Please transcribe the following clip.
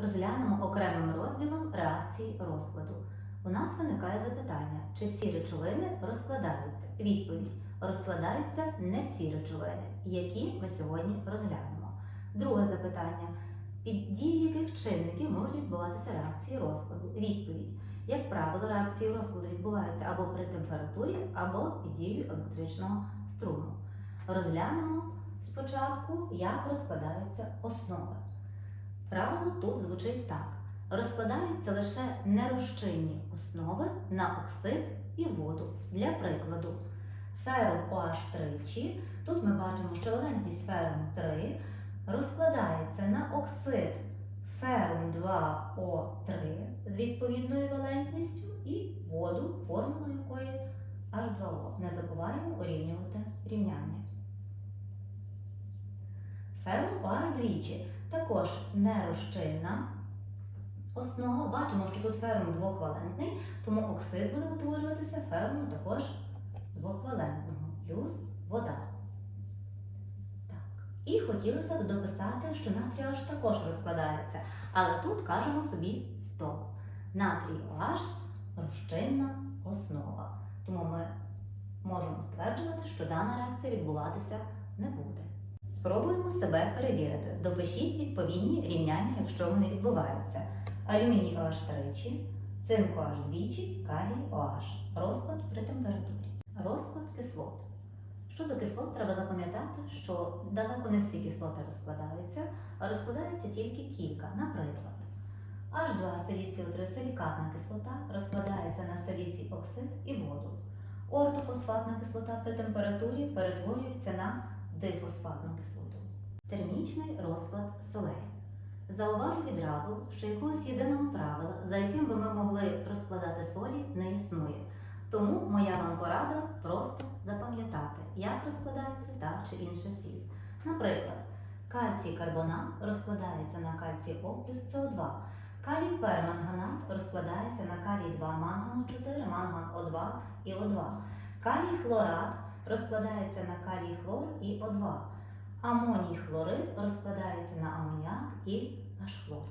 Розглянемо окремим розділом реакції розкладу. У нас виникає запитання, чи всі речовини розкладаються? Відповідь: розкладаються не всі речовини, які ми сьогодні розглянемо. Друге запитання: під дією яких чинників можуть відбуватися реакції розкладу? Відповідь: як правило, реакції розкладу відбуваються або при температурі, або під дією електричного струму. Розглянемо спочатку, як розкладаються основи. Правило тут звучить так: розкладаються лише нерозчинні основи на оксид і воду. Для прикладу, ферум OH тричі. Тут ми бачимо, що валентність феруму 3 розкладається на оксид ферум 2О3 з відповідною валентністю і воду, формула якої H2O. Не забуваємо урівнювати рівняння. Ферум OH двічі також нерозчинна основа. Бачимо, що тут ферум двохвалентний, тому оксид буде утворюватися феруму також двохвалентного, плюс вода. І хотілося б дописати, що натрій OH також розкладається. Але тут кажемо собі стоп. Натрій OH розчинна основа. Тому ми можемо стверджувати, що дана реакція відбуватися не буде. Спробуємо себе перевірити. Допишіть відповідні рівняння, якщо вони відбуваються. Алюміній OH тричі, цинк OH двічі, калій OH. Розклад при температурі. Розклад кислот. Щодо кислот, треба запам'ятати, що далеко не всі кислоти розкладаються, а розкладаються тільки кілька. Наприклад, H2 силіціо 3 силікатна кислота розкладається на силіцій оксид і воду. Ортофосфатна кислота при температурі перетворюється на дифосфатну кислоту. Термічний розклад солей. Зауважу відразу, що якогось єдиного правила, за яким би ми могли розкладати солі, не існує. Тому моя вам порада просто запам'ятати, як розкладається та чи інша сіль. Наприклад, кальцій карбонат розкладається на кальцій О плюс СО2. Калій перманганат розкладається на калій 2 мангану 4, манган О2 і О2. Калій хлорат розкладається на калій хлор і О2. Амоній хлорид розкладається на амоніак і H хлор.